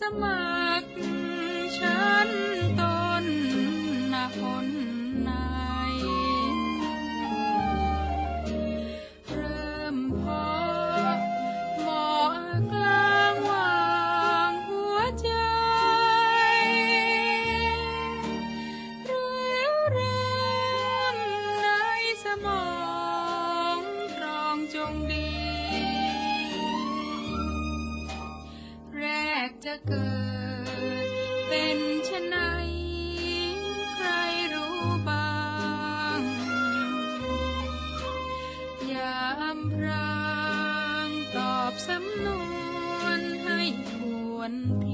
สมัคร ฉันต้นนะคน จะเกิด เป็นชะไหนใครรู้บ้าง ยามพรางตอบสำนวนให้ควรที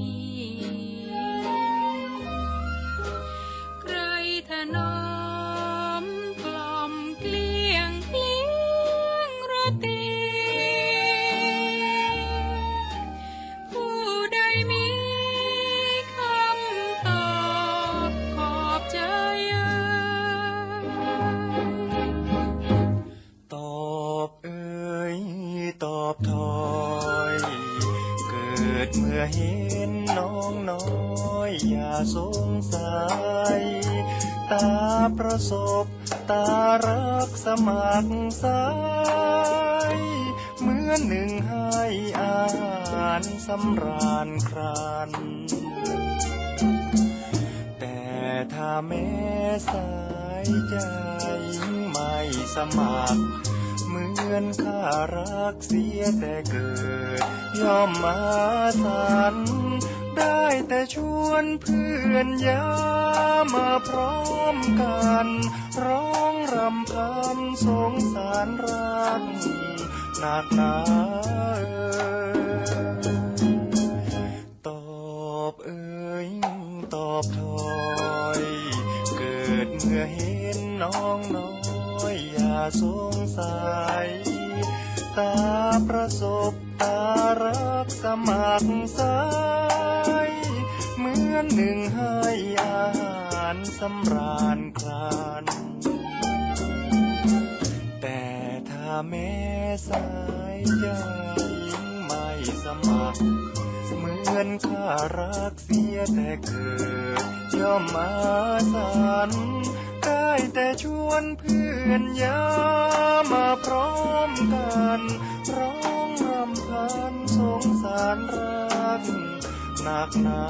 เมื่อเห็นน้องน้อยอย่าสงสัย ตาประสบ ตารักสมัครสายเหมือนหนึ่งให้อาหารสำราญครัน แต่ถ้าแม้สายใจไม่สมัคร เหมือนข้ารักเสียแต่เกิด ย่อมมาสันได้แต่ชวนเพื่อนยามาพร้อมกัน ร้องรำพันสงสารรักหนักหนาเอ่ยตอบเอ่ยตอบถอย เกิดเมื่อเห็นน้องน้อยอย่า สงสัย ตาประสบตารักสมัครสายเหมือนหนึ่งให้อาหารสำราญครานแต่ถ้าแม้สายใจไม่สมัครเหมือนข้ารักเสียแต่เกิดย่อมมาสัน ได้แต่ชวนเพื่อนยามาพร้อมกัน ร้องรำพันสงสารรักหนักหนา